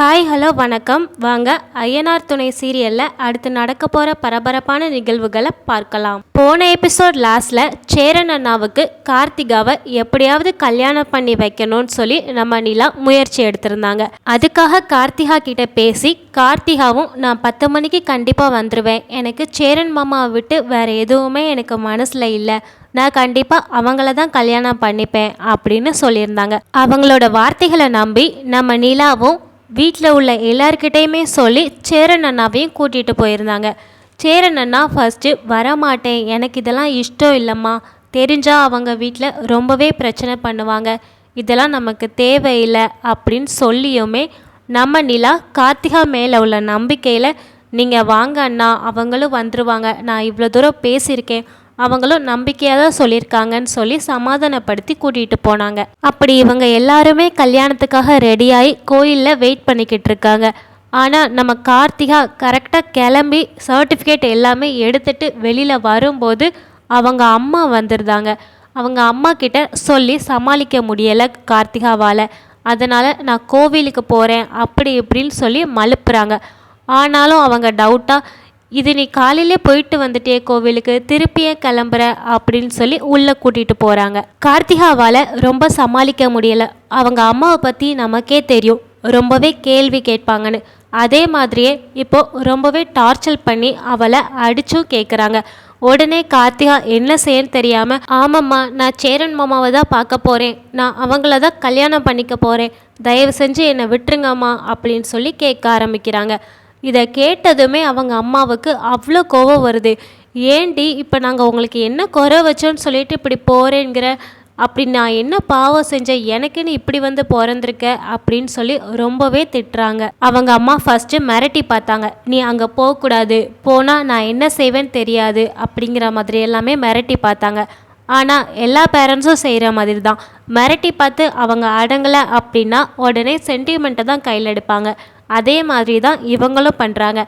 Hi hello வணக்கம். வாங்க ஐயனார் துணை சீரியலில் அடுத்து நடக்க போகிற பரபரப்பான நிகழ்வுகளை பார்க்கலாம். போன எபிசோட் லாஸ்டில் சேரன் அண்ணாவுக்கு கார்த்திகாவை எப்படியாவது கல்யாணம் பண்ணி வைக்கணும்னு சொல்லி நம்ம நிலா முயற்சி எடுத்திருந்தாங்க. அதுக்காக கார்த்திகா கிட்ட பேசி கார்த்திகாவும் நான் பத்து மணிக்கு கண்டிப்பாக வந்துடுவேன் எனக்கு சேரன் மாமாவை விட்டு வேறு எதுவுமே எனக்கு மனசில் இல்லை. நான் கண்டிப்பாக அவங்கள தான் கல்யாணம் பண்ணிப்பேன் அப்படின்னு சொல்லியிருந்தாங்க. அவங்களோட வார்த்தைகளை நம்பி நம்ம நிலாவும் வீட்டில் உள்ள எல்லார்கிட்டேயுமே சொல்லி சேரன் அண்ணாவையும் கூட்டிகிட்டு போயிருந்தாங்க. சேரன் அண்ணா ஃபஸ்ட்டு வரமாட்டேன் எனக்கு இதெல்லாம் இஷ்டம் இல்லைம்மா. தெரிஞ்சால் அவங்க வீட்டில் ரொம்பவே பிரச்சனை பண்ணுவாங்க. இதெல்லாம் நமக்கு தேவையில்லை அப்படின்னு சொல்லியுமே நம்ம நிலா கார்த்திகா மேலே உள்ள நம்பிக்கையில் நீங்கள் வாங்க அண்ணா அவங்களும் வந்துருவாங்க. நான் இவ்வளோ தூரம் பேசியிருக்கேன். அவங்களும் நம்பிக்கையாக தான் சொல்லியிருக்காங்கன்னு சொல்லி சமாதானப்படுத்தி கூட்டிகிட்டு போனாங்க. அப்படி இவங்க எல்லாருமே கல்யாணத்துக்காக ரெடியாகி கோயிலில் வெயிட் பண்ணிக்கிட்டு இருக்காங்க ஆனால் நம்ம கார்த்திகா கரெக்டாக கிளம்பி சர்டிஃபிகேட் எல்லாமே எடுத்துட்டு வெளியில் வரும்போது அவங்க அம்மா வந்துருந்தாங்க. அவங்க அம்மா கிட்ட சொல்லி சமாளிக்க முடியலை கார்த்திகாவால். அதனால் நான் கோவிலுக்கு போகிறேன் அப்படி இப்படின்னு சொல்லி மலுப்புறாங்க. ஆனாலும் அவங்க டவுட்டாக இது நீ காலையிலே போயிட்டு வந்துட்டே கோவிலுக்கு திருப்பியே கிளம்புற அப்படின்னு சொல்லி உள்ளே கூட்டிகிட்டு போகிறாங்க கார்த்திகாவால் ரொம்ப சமாளிக்க முடியல. அவங்க அம்மாவை பற்றி நமக்கே தெரியும். ரொம்பவே கேள்வி கேட்பாங்கன்னு. அதே மாதிரியே இப்போ ரொம்பவே டார்ச்சர் பண்ணி அவளை அடிச்சும் கேட்குறாங்க உடனே கார்த்திகா என்ன செய்யன்னு தெரியாமல் ஆமாம்மா நான் சேரன் மாமாவை தான் பார்க்க போகிறேன் நான் அவங்கள தான் கல்யாணம் பண்ணிக்க போகிறேன் தயவு செஞ்சு என்னை விட்டுருங்கம்மா அப்படின்னு சொல்லி கேட்க ஆரம்பிக்கிறாங்க. இதை கேட்டதுமே அவங்க அம்மாவுக்கு அவ்வளோ கோவம் வருது. ஏண்டி இப்போ நாங்கள் உங்களுக்கு என்ன குறை வச்சோன்னு சொல்லிட்டு இப்படி போகிறேங்கிற அப்படி நான் என்ன பாவம் செஞ்சேன்? எனக்குன்னு இப்படி வந்து பிறந்திருக்க? அப்படின்னு சொல்லி ரொம்பவே திட்டுறாங்க. அவங்க அம்மா ஃபஸ்ட்டு மிரட்டி பார்த்தாங்க. நீ அங்கே போகக்கூடாது. போனால் நான் என்ன செய்வேன்னு தெரியாது அப்படிங்கிற மாதிரி எல்லாமே மிரட்டி பார்த்தாங்க. ஆனால் எல்லா பேரண்ட்ஸும் செய்கிற மாதிரி தான் மிரட்டி பார்த்து அவங்க அடங்கலை அப்படின்னா உடனே சென்டிமெண்ட்டை தான் கையில் எடுப்பாங்க. அதே மாதிரி தான் இவங்களும் பண்ணுறாங்க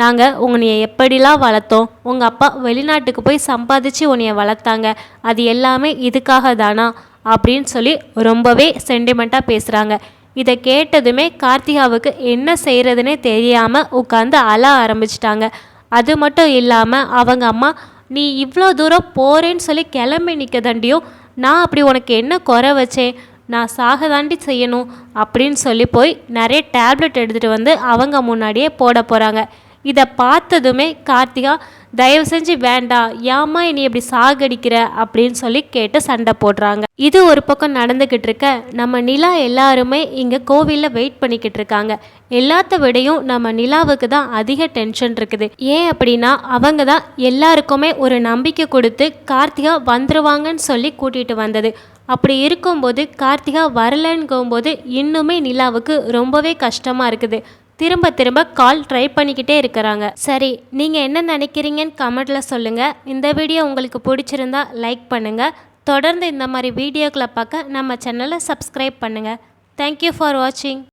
நாங்கள் உன்னைய எப்படிலாம் வளர்த்தோம் உங்கள் அப்பா வெளிநாட்டுக்கு போய் சம்பாதிச்சு உன்னைய வளர்த்தாங்க அது எல்லாமே இதுக்காக தானா? அப்படின்னு சொல்லி ரொம்பவே சென்டிமெண்ட்டாக பேசுகிறாங்க இதை கேட்டதுமே கார்த்திகாவுக்கு என்ன செய்கிறதுனே தெரியாமல் உட்காந்து அழ ஆரம்பிச்சிட்டாங்க. அது மட்டும் இல்லாமல் அவங்க அம்மா நீ இவ்வளோ தூரம் போகிறேன்னு சொல்லி கிளம்பி நிற்க தண்டியும் நான் அப்படி உனக்கு என்ன குறை வச்சேன்? நான் சாக தாண்டி செய்யணும் அப்படின்னு சொல்லி போய் நிறைய டேப்லெட் எடுத்துகிட்டு வந்து அவங்க முன்னாடியே போட போகிறாங்க இதை பார்த்ததுமே கார்த்திகா தயவு செஞ்சு வேண்டாம் ஏமா நீ இப்படி சாகடிக்கிற? அப்படின்னு சொல்லி கேட்டு சண்டை போடுறாங்க. இது ஒரு பக்கம் நடந்துக்கிட்டு இருக்க நம்ம நிலா எல்லாருமே இங்கே கோவிலில் வெயிட் பண்ணிக்கிட்டு இருக்காங்க. எல்லாத்த விடையும் நம்ம நிலாவுக்கு தான் அதிக டென்ஷன் இருக்குது. ஏன் அப்படின்னா அவங்க தான் எல்லாருக்குமே ஒரு நம்பிக்கை கொடுத்து கார்த்திகா வந்துருவாங்கன்னு சொல்லி கூட்டிகிட்டு வந்தது. அப்படி இருக்கும்போது கார்த்திகா வரலன்னுங்கும்போது இன்னுமே நிலாவுக்கு ரொம்பவே கஷ்டமாக இருக்குது. திரும்ப திரும்ப கால் ட்ரை பண்ணிக்கிட்டே இருக்கிறாங்க. சரி நீங்கள் என்ன நினைக்கிறீங்கன்னு கமெண்ட்டில் சொல்லுங்கள் இந்த வீடியோ உங்களுக்கு பிடிச்சிருந்தா லைக் பண்ணுங்கள் தொடர்ந்து இந்த மாதிரி வீடியோக்களை பார்க்க நம்ம சேனலை சப்ஸ்கிரைப் பண்ணுங்கள் தேங்க்யூ ஃபார் வாட்சிங்